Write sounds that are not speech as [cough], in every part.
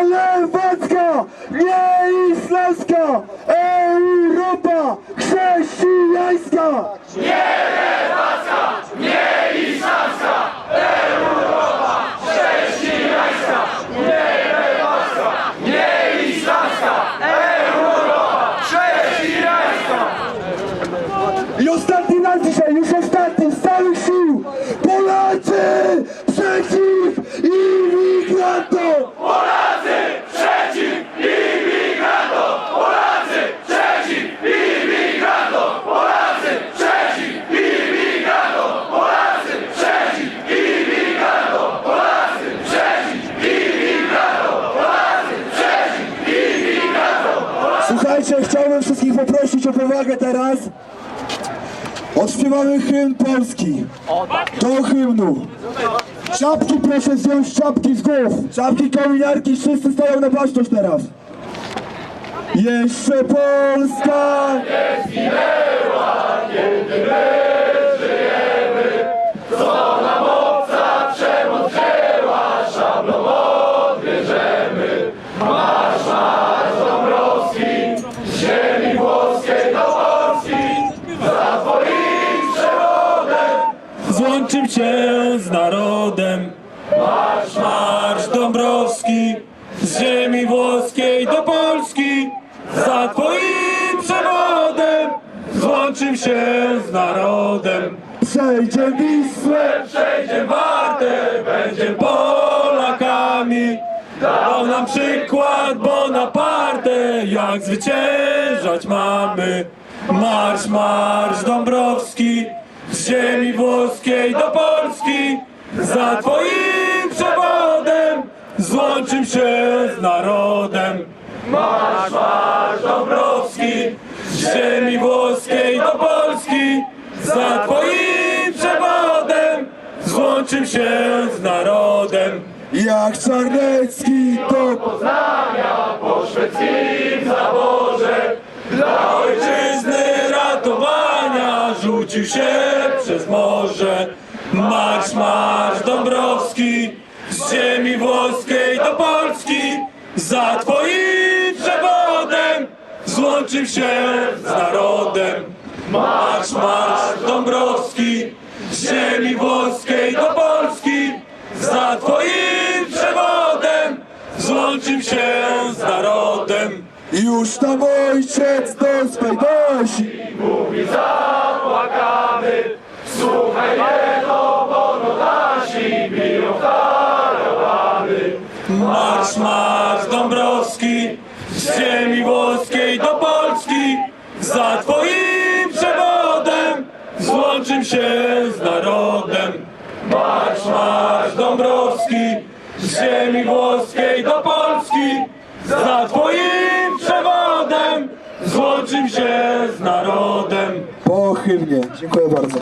nie lewacka, nie islamska, Europa chrześcijańska! I ostatni raz dzisiaj, już ostatni, z całych sił! Polacy przeciw imigrantom! Słuchajcie, chciałbym wszystkich powagę teraz. Odśpiewamy hymn polski. Do hymnu. Czapki proszę zdjąć czapki z głów. Czapki kominiarki, wszyscy stoją na baczność teraz. Jeszcze Polska! Złączym się z narodem. Marsz, marsz Dąbrowski, z ziemi włoskiej do Polski, za twoim przewodem. Złączym się z narodem. Przejdzie Wisłę! Przejdzie Wartę, będzie Polakami. Dał nam przykład Bonaparte, jak zwyciężać mamy. Marsz, marsz Dąbrowski, z ziemi włoskiej do Polski. Za twoim przewodem złączym się z narodem. Marsz, marsz Dąbrowski, z ziemi włoskiej do Polski. Za twoim przewodem złączym się z narodem. Jak Czarnecki to Dla ojczyzny rzucił się przez morze. Marsz, marsz Dąbrowski, z ziemi włoskiej do Polski. Za twoim przewodem złączył się z narodem. Marsz, marsz Dąbrowski, z ziemi włoskiej do Polski. Za twoim przewodem złączył się z narodem. już tam ojciec do swej dosi. Marsz, marsz Dąbrowski, z ziemi włoskiej do Polski. Za twoim przewodem złączym się z narodem. Marsz, marsz Dąbrowski, z ziemi włoskiej do Polski. Za twoim przewodem złączym się z narodem. Po hymnie. Dziękuję bardzo.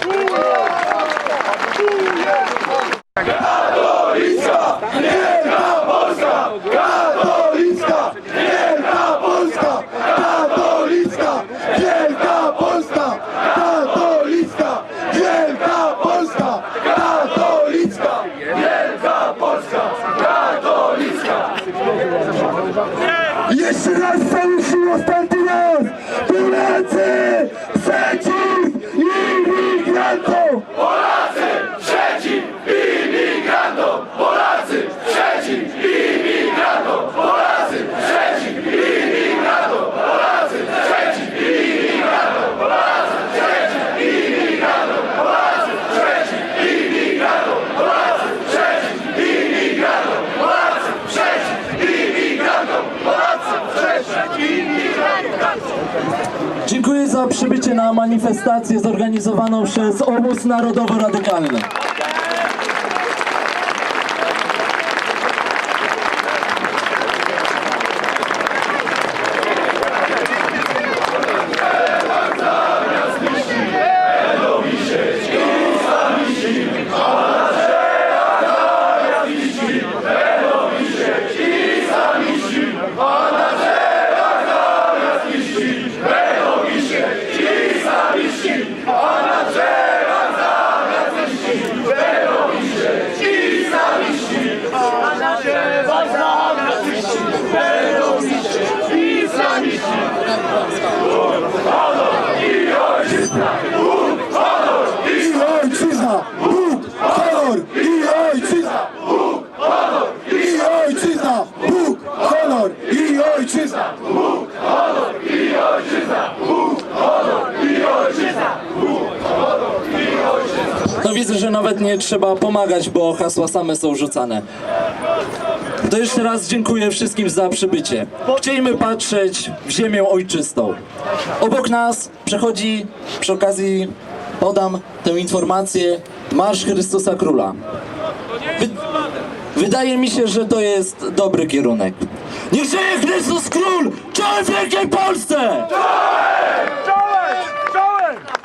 Jeszcze raz cały sił ostatni Dziękuję za przybycie na manifestację zorganizowaną przez Obóz Narodowo-Radykalny. Że nawet nie trzeba pomagać, bo hasła same są rzucane. To jeszcze raz dziękuję wszystkim za przybycie. Chcieliśmy patrzeć w ziemię ojczystą. Obok nas przechodzi, przy okazji podam tę informację, Marsz Chrystusa Króla. Wy, wydaje mi się, że to jest dobry kierunek. Niech żyje Chrystus Król! Czołem Wielkiej Polsce!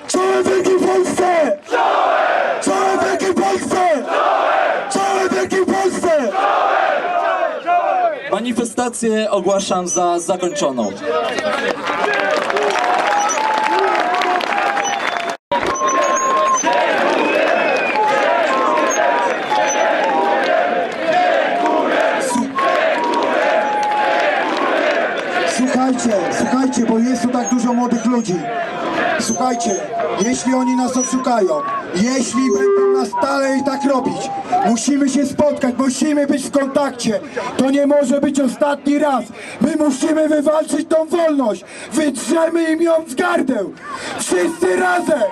Czołem Wielkiej Polsce! Czołem Wielkiej Polsce! Czołem Wielkiej Polsce! Manifestację ogłaszam za zakończoną. Słuchajcie, słuchajcie, bo jest tu tak dużo młodych ludzi. Słuchajcie, jeśli oni nas oszukają, jeśli będą nas dalej tak robić, musimy się spotkać, musimy być w kontakcie. To nie może być ostatni raz. My musimy wywalczyć tą wolność. Wydrzemy im ją z gardeł. Wszyscy razem!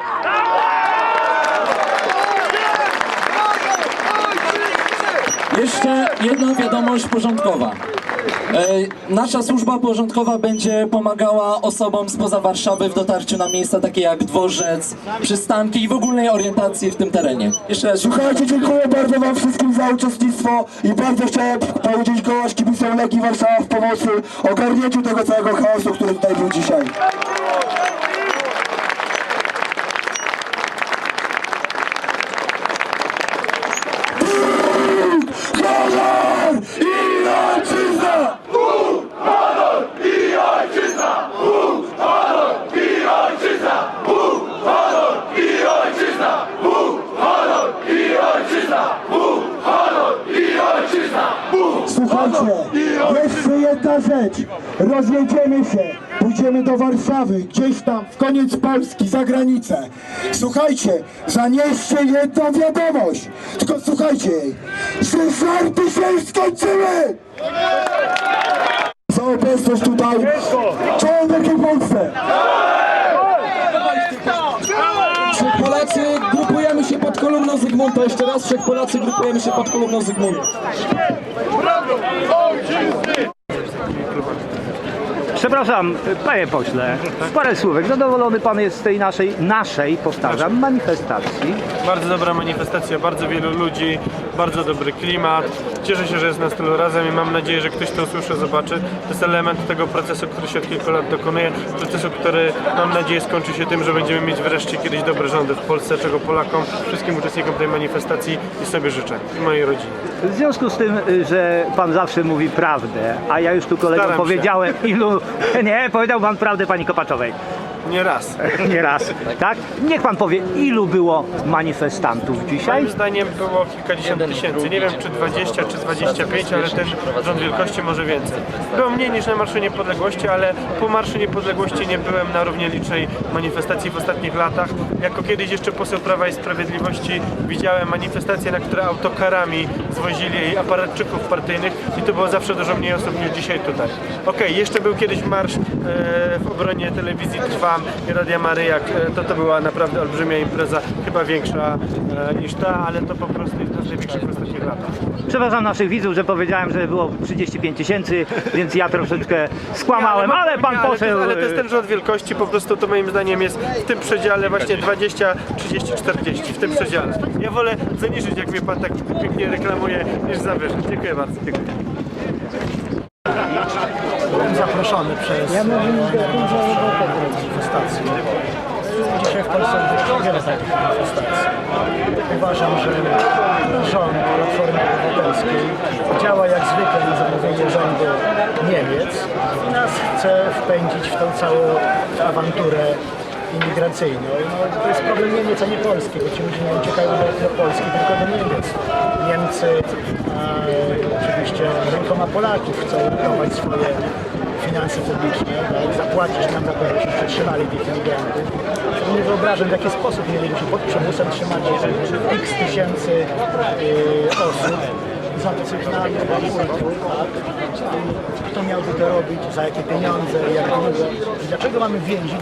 Jeszcze jedna wiadomość porządkowa. E, Nasza służba porządkowa będzie pomagała osobom spoza Warszawy w dotarciu na miejsca takie jak dworzec, przystanki i w ogólnej orientacji w tym terenie. Jeszcze raz Słuchajcie, dziękuję bardzo wam wszystkim za uczestnictwo i bardzo chciałem podziękować kibicom Legii Warszawa w pomocy ogarnięciu tego całego chaosu, który tutaj był dzisiaj. Honor i ojczyzna! Słuchajcie, jeszcze jedna rzecz. Rozjedziemy się, pójdziemy do Warszawy, gdzieś tam, w koniec Polski, za granicę. Słuchajcie, zanieście jedną wiadomość. Tylko słuchajcie jej, że żarty się skończyły! Za obecność tutaj, czołem Wielkiej Polsce! Wszech Polacy grupujemy się pod kolumną Zygmunta. Jeszcze raz, wszech Polacy grupujemy się pod kolumną Zygmunta. Przepraszam, panie pośle, parę słówek. Zadowolony pan jest z tej naszej, naszej, powtarzam, manifestacji. Bardzo dobra manifestacja, bardzo wielu ludzi, bardzo dobry klimat. Cieszę się, że jest nas tylu razem i mam nadzieję, że ktoś to usłyszy, zobaczy. To jest element tego procesu, który się od kilku lat dokonuje. Procesu, który mam nadzieję skończy się tym, że będziemy mieć wreszcie kiedyś dobre rządy w Polsce, czego Polakom, wszystkim uczestnikom tej manifestacji i sobie życzę. I mojej rodzinie. W związku z tym, y, że pan zawsze mówi prawdę, a ja już tu kolegom Staram powiedziałem, ilu... [laughs] Nie, powiedział pan prawdę pani Kopaczowej. Nie raz. [laughs] Nie raz, tak? Niech pan powie, ilu było manifestantów dzisiaj? Moim zdaniem było kilkadziesiąt tysięcy. Nie wiem czy 20 czy 25, ale ten rząd wielkości może więcej. Było mniej niż na Marszu Niepodległości, ale po Marszu Niepodległości nie byłem na równie licznej manifestacji w ostatnich latach. Jako kiedyś jeszcze poseł Prawa i Sprawiedliwości widziałem manifestacje, na które autokarami zwozili aparatczyków partyjnych i to było zawsze dużo mniej osób niż dzisiaj tutaj. Okej, jeszcze był kiedyś marsz e, w obronie telewizji Trwam i Radia Maryjak. E, to, to była naprawdę olbrzymia impreza, chyba większa e, niż ta, ale to po prostu jest jedna z największych w ostatnich latach. Przepraszam naszych widzów, że powiedziałem, że było 35 tysięcy, więc ja troszeczkę skłamałem, ale pan ale to- poseł... Ale to jest ten rząd wielkości, po prostu to moim zdaniem jest w tym przedziale właśnie 20, 30, 40, w tym przedziale. Ja wolę zaniżyć, jak mnie pan tak pięknie reklamuje, niż zawyżyć. Dziękuję bardzo. Dziękuję. zaproszony przez manifestacji. Dzisiaj w Polsce odbywa wiele takich manifestacji. Uważam, że rząd Platformy Obywatelskiej działa jak zwykle na zamówienie rządu Niemiec i nas chce wpędzić w tą całą awanturę imigracyjną. No, to jest problem Niemiec, a nie Polski, bo ci ludzie nie uciekają do, do Polski, tylko do Niemiec. Niemcy e, oczywiście rękoma Polaków chcą ratować swoje finanse publiczne, tak? zapłacić nam za to, żebyśmy przetrzymali tych imigrantów. Nie wyobrażam, w jaki sposób mielibyśmy pod przymusem trzymać x tysięcy y, osób zasygnalnie tak? Kto miałby to robić, za jakie pieniądze, jak długo. Dlaczego mamy więzić